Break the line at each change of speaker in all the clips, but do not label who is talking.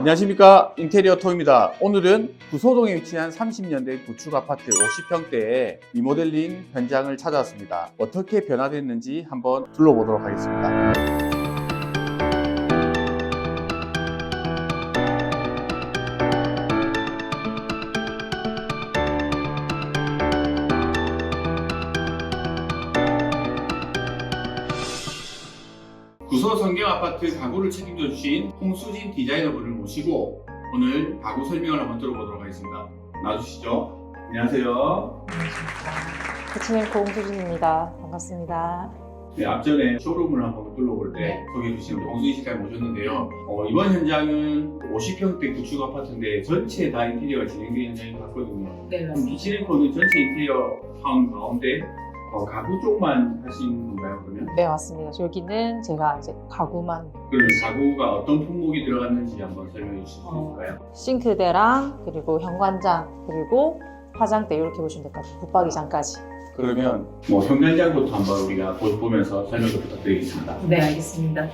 안녕하십니까 인테리어 토입니다. 오늘은 구소동에 위치한 30년대 구축 아파트 50평대의 리모델링 현장을 찾아왔습니다. 어떻게 변화됐는지 한번 둘러보도록 하겠습니다. 구소 성경 아파트 가구를 책임져 주신 홍수진 디자이너분을 모시고 오늘 가구 설명을 한번 들어보도록 하겠습니다. 나와주시죠. 안녕하세요.
부친님 고홍수진입니다. 반갑습니다.
네, 앞전에 쇼룸을 한번 둘러볼 때
네.
소개해 주신 홍수진 씨까지 모셨는데요. 어, 이번 현장은 50평대 구축 아파트인데 전체 다 인테리어가 진행된 현장인 것 같거든요.
네,
그럼 비치랭코는 전체 인테리어 가운데 어, 가구 쪽만 하신 건가요, 그러면?
네, 맞습니다. 여기는 제가 이제 가구만
그러면 가구가 어떤 품목이 들어갔는지 한번 설명해 주실 수
어.
있을까요?
싱크대랑 그리고 현관장 그리고 화장대 이렇게 보시면 될 것 같아요. 붙박이장까지.
그러면 뭐 현관장부터 한번 우리가 보- 보면서 설명 좀 부탁드리겠습니다.
네, 알겠습니다.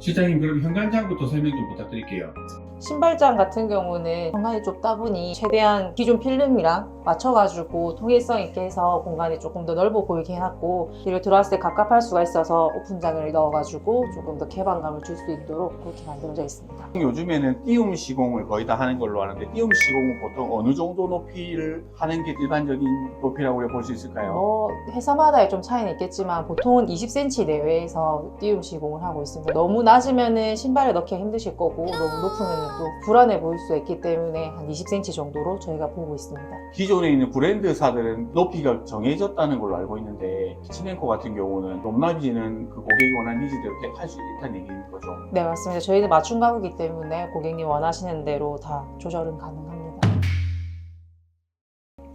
실장님 그럼 현관장부터 설명 좀 부탁드릴게요.
신발장 같은 경우는 공간이 좁다 보니 최대한 기존 필름이랑 맞춰가지고 통일성 있게 해서 공간이 조금 더 넓어 보이게 해놨고 뒤로 들어왔을 때 갑갑할 수가 있어서 오픈장을 넣어가지고 조금 더 개방감을 줄 수 있도록 그렇게 만들어져 있습니다.
요즘에는 띄움 시공을 거의 다 하는 걸로 아는데 띄움 시공은 보통 어느 정도 높이를 하는 게 일반적인 높이라고 볼 수 있을까요?
뭐 회사마다의 좀 차이는 있겠지만 보통은 20cm 내외에서 띄움 시공을 하고 있습니다. 너무 낮으면은 신발에 넣기가 힘드실 거고 너무 높으면 또 불안해 보일 수 있기 때문에 한 20cm 정도로 저희가 보고 있습니다.
기존에 있는 브랜드사들은 높이가 정해졌다는 걸로 알고 있는데 키친앤코 같은 경우는 높낮이는 그 고객이 원하는 니즈대로 할 수 있다는 얘기인 거죠.
네 맞습니다. 저희는 맞춤 가구이기 때문에 고객님 원하시는 대로 다 조절은 가능합니다.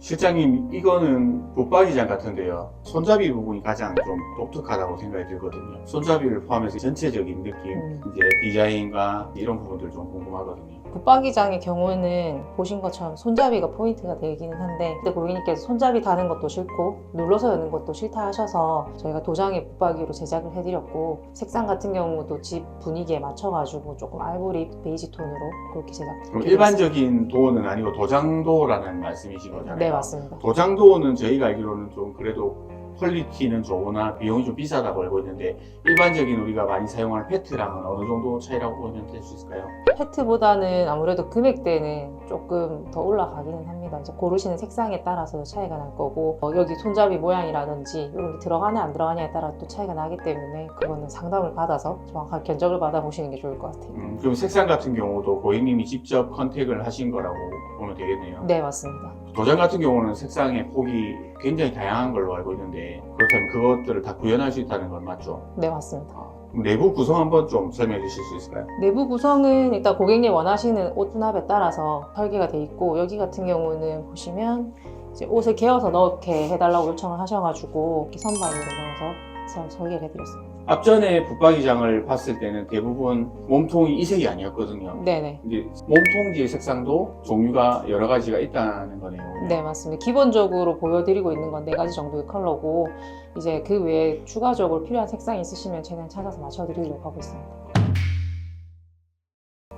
실장님 이거는 붙박이장 같은데요. 손잡이 부분이 가장 좀 독특하다고 생각이 들거든요. 손잡이를 포함해서 전체적인 느낌,
음.
이제 디자인과 이런 부분들 좀 궁금하거든요.
붙박이장의 경우는 보신 것처럼 손잡이가 포인트가 되기는 한데 그때 고객님께서 손잡이 다는 것도 싫고 눌러서 여는 것도 싫다 하셔서 저희가 도장에 붙박이로 제작을 해드렸고 색상 같은 경우도 집 분위기에 맞춰가지고 조금 알보리 베이지 톤으로 그렇게 제작.
그럼 일반적인 도어는 아니고 도장도어라는 말씀이신 거잖아요.
네 맞습니다.
도장도어는 저희가 알기로는 좀 그래도 퀄리티는 좋으나 비용이 좀 비싸다고 알고 있는데 일반적인 우리가 많이 사용하는 페트랑은 어느 정도 차이라고 보면 될 수 있을까요?
페트보다는 아무래도 금액대는 조금 더 올라가기는 합니다. 이제 고르시는 색상에 따라서 차이가 날 거고 어, 여기 손잡이 모양이라든지 이런 게 들어가냐 안 들어가냐에 따라 또 차이가 나기 때문에 그거는 상담을 받아서 정확하게 견적을 받아보시는 게 좋을 것 같아요.
음, 그럼 색상 같은 경우도 고객님이 직접 컨택을 하신 거라고 보면 되겠네요.
네 맞습니다.
도장 같은 경우는 색상의 폭이 굉장히 다양한 걸로 알고 있는데 그렇다면 그것들을 다 구현할 수 있다는 건 맞죠?
네 맞습니다.
아, 내부 구성 한번 좀 설명해 주실 수 있을까요?
내부 구성은 일단 고객님 원하시는 옷 분합에 따라서 설계가 돼 있고 여기 같은 경우는 보시면 이제 옷을 개어서 넣게 해달라고 요청을 하셔가지고 이렇게 선반으로 넣어서 설계를 해드렸습니다.
앞전에 붙박이장을 봤을 때는 대부분 몸통이 이색이 아니었거든요.
네네.
이제 몸통지의 색상도 종류가 여러 가지가 있다는 거네요.
네, 맞습니다. 기본적으로 보여드리고 있는 건 네 가지 정도의 컬러고, 이제 그 외에 추가적으로 필요한 색상이 있으시면 최대한 찾아서 맞춰드리려고 하고 있습니다.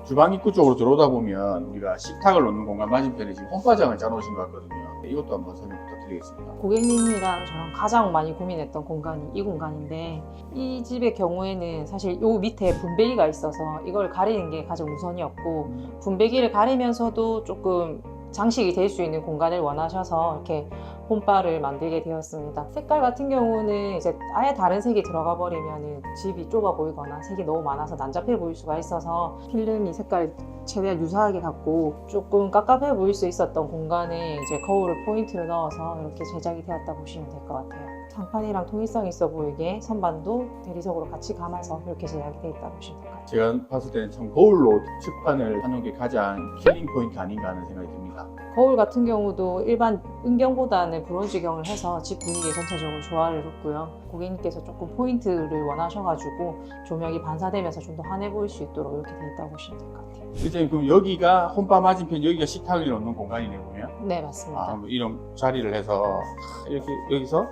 주방 입구 쪽으로 들어오다 보면 우리가 식탁을 놓는 공간 맞은편에 지금 홈바장을 짜놓으신 것 같거든요. 이것도 한번 설명 부탁드리겠습니다.
고객님이랑 저랑 가장 많이 고민했던 공간이 이 공간인데, 이 집의 경우에는 사실 요 밑에 분배기가 있어서 이걸 가리는 게 가장 우선이었고, 분배기를 가리면서도 조금 장식이 될 수 있는 공간을 원하셔서 이렇게 홈바를 만들게 되었습니다. 색깔 같은 경우는 이제 아예 다른 색이 들어가 버리면 집이 좁아 보이거나 색이 너무 많아서 난잡해 보일 수가 있어서 필름이 색깔을 최대한 유사하게 갖고 조금 깝깝해 보일 수 있었던 공간에 이제 거울을 포인트를 넣어서 이렇게 제작이 되었다 보시면 될 것 같아요. 장판이랑 통일성 있어 보이게 선반도 대리석으로 같이 감아서 이렇게 제작이 되어 있다 보시면 될것 같아요.
제가 봤을 때는 참 거울로 칠판을 하는 게 가장 킬링 포인트 아닌가 하는 생각이 듭니다.
거울 같은 경우도 일반 은경보다는 브론즈경을 해서 집 분위기 전체적으로 조화를 줬고요. 고객님께서 조금 포인트를 원하셔가지고 조명이 반사되면서 좀 더 환해 보일 수 있도록 이렇게 되어 있다고 보시면 될 것 같아요.
실장님 그럼 여기가 홈바 맞은편 여기가 식탁을 놓는 공간이네 보면
네
아,
맞습니다.
한번 이런 자리를 해서 이렇게 여기서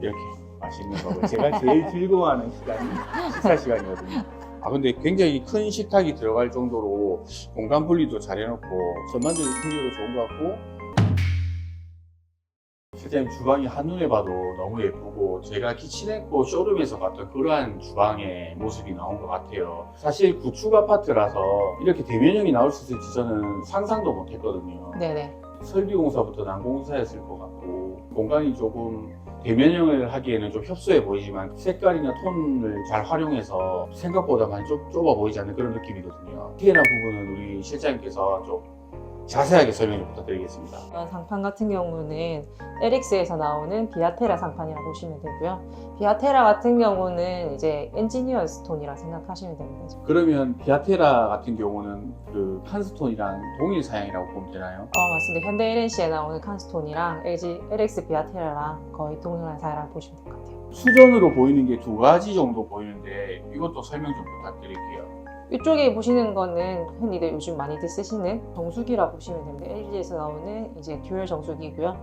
이렇게 맛있는 거를 제가 제일 즐거워하는 시간이 식사 시간이거든요. 아아 근데 굉장히 큰 식탁이 들어갈 정도로 공간 분리도 잘 해놓고 전반적인 인테리어도 좋은 것 같고 실장님 주방이 한눈에 봐도 너무 예쁘고 제가 키친앤코 쇼룸에서 봤던 그러한 주방의 모습이 나온 것 같아요 사실 구축 아파트라서 이렇게 대면형이 나올 수 있을지 저는 상상도 못했거든요
네네.
설비공사부터 난공사였을 것 같고 공간이 조금 대면형을 하기에는 좀 협소해 보이지만 색깔이나 톤을 잘 활용해서 생각보다 많이 좁, 좁아 보이지 않는 그런 느낌이거든요. 디테일한 부분은 우리 실장님께서 좀 자세하게 설명 좀 부탁드리겠습니다.
이런 상판 같은 경우는 LX에서 나오는 비아테라 상판이라고 보시면 되고요. 비아테라 같은 경우는 이제 엔지니어 스톤이라 생각하시면 됩니다.
그러면 비아테라 같은 경우는 그 칸스톤이랑 동일 사양이라고 보면 되나요?
어, 맞습니다. 현대 LNC에 나오는 칸스톤이랑 LG, LX 비아테라랑 거의 동일한 사이라고 보시면 될 것 같아요.
수전으로 보이는 게 두 가지 정도 보이는데 이것도 설명 좀 부탁드릴게요.
이쪽에 보시는 거는 흔히들 요즘 많이들 쓰시는 정수기라 보시면 됩니다. LG에서 나오는 이제 듀얼 정수기고요.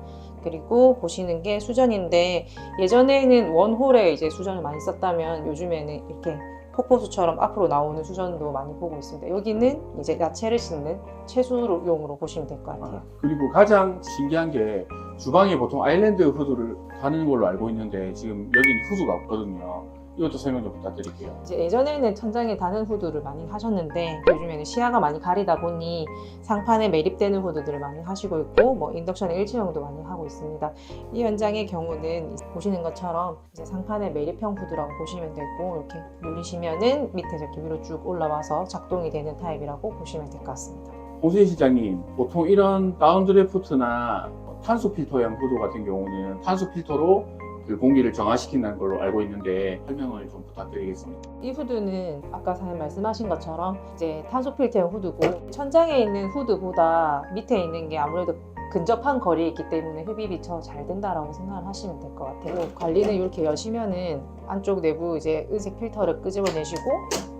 그리고 보시는 게 수전인데 예전에는 원홀에 이제 수전을 많이 썼다면 요즘에는 이렇게 폭포수처럼 앞으로 나오는 수전도 많이 보고 있습니다. 여기는 이제 야채를 씻는 채수용으로 보시면 될 것 같아요.
아, 그리고 가장 신기한 게 주방에 보통 아일랜드 후드를 다는 걸로 알고 있는데 지금 여기는 후드가 없거든요. 이것도 설명 좀 부탁드릴게요.
이제 예전에는 천장에 다는 후드를 많이 하셨는데 요즘에는 시야가 많이 가리다 보니 상판에 매립되는 후드들을 많이 하시고 있고 뭐 인덕션 일체형도 많이 하고 있습니다. 이 현장의 경우는 보시는 것처럼 이제 상판에 매립형 후드라고 보시면 되고 이렇게 눌리시면은 밑에 이렇게 위로 쭉 올라와서 작동이 되는 타입이라고 보시면 될 것 같습니다.
홍수희 실장님, 보통 이런 다운드래프트나 탄소 필터형 후드 같은 경우는 탄소 필터로 그 공기를 정화시킨다는 걸로 알고 있는데 설명을 좀 부탁드리겠습니다.
이 후드는 아까 사장님 말씀하신 것처럼 이제 탄소 필터형 후드고 천장에 있는 후드보다 밑에 있는 게 아무래도 근접한 거리에 있기 때문에 흡입이 더 잘 된다라고 생각을 하시면 될 것 같아요. 관리는 이렇게 여시면은 안쪽 내부 이제 은색 필터를 끄집어내시고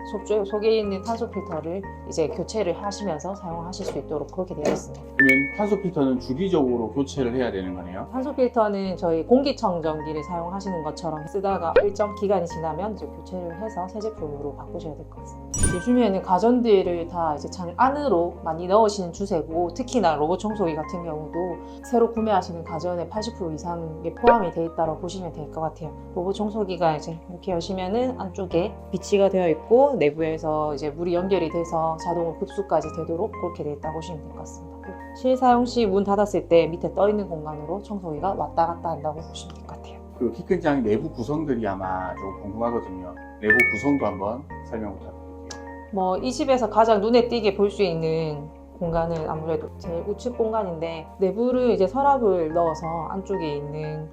속에 있는 탄소 필터를 이제 교체를 하시면서 사용하실 수 있도록 그렇게 되어 있습니다.
그러면 탄소 필터는 주기적으로 교체를 해야 되는 거네요.
탄소 필터는 저희 공기청정기를 사용하시는 것처럼 쓰다가 일정 기간이 지나면 이제 교체를 해서 새 제품으로 바꾸셔야 될 것 같습니다. 요즘에는 가전들을 다 이제 장 안으로 많이 넣으시는 추세고 특히나 로봇 청소기 같은 경우도 새로 구매하시는 가전의 80% 이상이 포함이 되어 있다고 보시면 될 것 같아요. 로봇 청소기가 이제 이렇게 여시면은 안쪽에 비치가 되어 있고 내부에서 이제 물이 연결이 돼서 자동으로 급수까지 되도록 그렇게 되어 있다고 보시면 될 것 같습니다. 실사용 시 문 닫았을 때 밑에 떠 있는 공간으로 청소기가 왔다 갔다 한다고 보시면 될 것 같아요.
그키큰 장 내부 구성들이 아마 좀 궁금하거든요. 내부 구성도 한번 설명 부탁드릴게요.
뭐 이 집에서 가장 눈에 띄게 볼 수 있는 공간은 아무래도 제일 우측 공간인데 내부를 이제 서랍을 넣어서 안쪽에 있는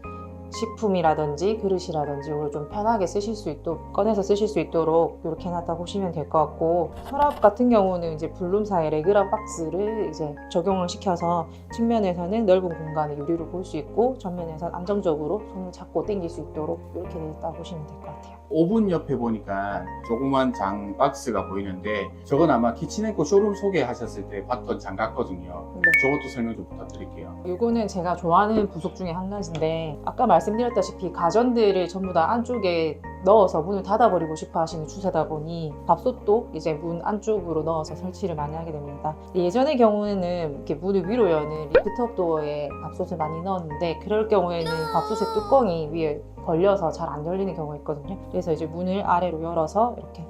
식품이라든지 그릇이라든지 이걸 좀 편하게 쓰실 수 있도록 꺼내서 쓰실 수 있도록 이렇게 해놨다 보시면 될 것 같고 서랍 같은 경우는 이제 블룸사의 레그라 박스를 이제 적용을 시켜서 측면에서는 넓은 공간의 유리를 볼 수 있고 전면에서는 안정적으로 손을 잡고 당길 수 있도록 이렇게 되어 있다 보시면 될 것 같아요.
오븐 옆에 보니까 조그만 장 박스가 보이는데 저건 아마 키친앤코 쇼룸 소개하셨을 때 봤던 장 같거든요.
네.
저것도 설명 좀 부탁드릴게요.
이거는 제가 좋아하는 부속 중에 한 가지인데 아까 말 씀드렸다시피 가전들을 전부 다 안쪽에 넣어서 문을 닫아버리고 싶어 하시는 추세다 보니 밥솥도 이제 문 안쪽으로 넣어서 설치를 많이 하게 됩니다. 예전의 경우에는 이렇게 문을 위로 여는 리프트업 도어에 밥솥을 많이 넣었는데 그럴 경우에는 밥솥의 뚜껑이 위에 걸려서 잘 안 열리는 경우가 있거든요. 그래서 이제 문을 아래로 열어서 이렇게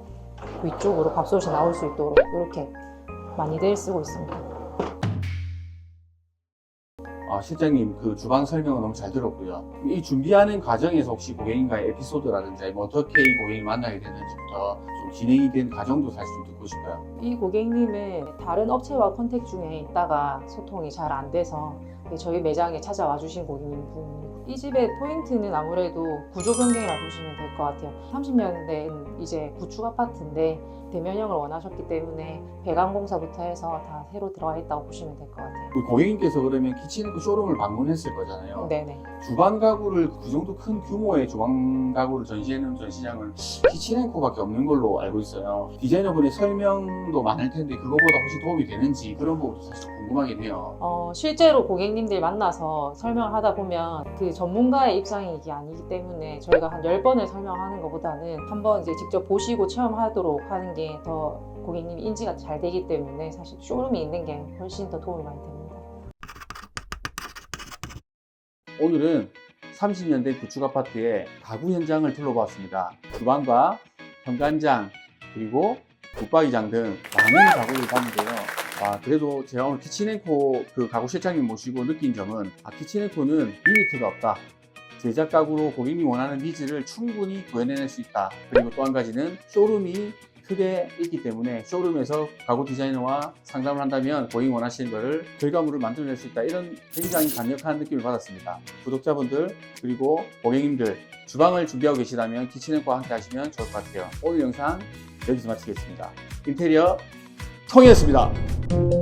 위쪽으로 밥솥이 나올 수 있도록 이렇게 많이들 쓰고 있습니다.
아, 실장님 그 주방 설명은 너무 잘 들었고요. 이 준비하는 과정에서 혹시 고객님과의 에피소드라든지 뭐 어떻게 이 고객을 만나게 됐는지부터 좀 진행이 된 과정도 사실 좀 듣고 싶어요.
이 고객님은 다른 업체와 컨택 중에 있다가 소통이 잘 안 돼서 저희 매장에 찾아와 주신 고객님 분입니다. 이 집의 포인트는 아무래도 구조 변경이라고 보시면 될 것 같아요. 30년 된 이제 구축 아파트인데 대면형을 원하셨기 때문에 배관 공사부터 해서 다 새로 들어가 있다고 보시면 될 것 같아요.
우리 고객님께서 그러면 키친앤코 쇼룸을 방문했을 거잖아요.
네네.
주방 가구를 그 정도 큰 규모의 주방 가구를 전시해놓은 전시장은 키친앤코밖에 없는 걸로 알고 있어요. 디자이너분의 설명도 많을 텐데 그거보다 훨씬 도움이 되는지 그런 부분도 사실 궁금하긴 해요.
어, 실제로 고객님들 만나서 설명을 하다 보면 그 전문가의 입장이 이게 아니기 때문에 저희가 한 10번을 설명하는 것보다는 한번 이제 직접 보시고 체험하도록 하는 게더 고객님 인지가 잘 되기 때문에 사실 쇼룸이 있는 게 훨씬 더 도움이 많이 됩니다.
오늘은 30년 된 구축 아파트의 가구 현장을 둘러봤습니다. 주방과 현관장 그리고 붙박이장 등 많은 가구를 봤는데요. 아, 그래도 제가 오늘 키친앤코 그 가구 실장님 모시고 느낀 점은 아, 키친앤코는 리미트가 없다. 제작 가구로 고객님이 원하는 니즈를 충분히 구현해낼 수 있다. 그리고 또 한 가지는 쇼룸이 크게 있기 때문에 쇼룸에서 가구 디자이너와 상담을 한다면 고객이 원하시는 것을 결과물을 만들어낼 수 있다. 이런 굉장히 강력한 느낌을 받았습니다. 구독자분들 그리고 고객님들 주방을 준비하고 계시다면 키친앤코와 함께 하시면 좋을 것 같아요. 오늘 영상 여기서 마치겠습니다. 인테리어 통이었습니다.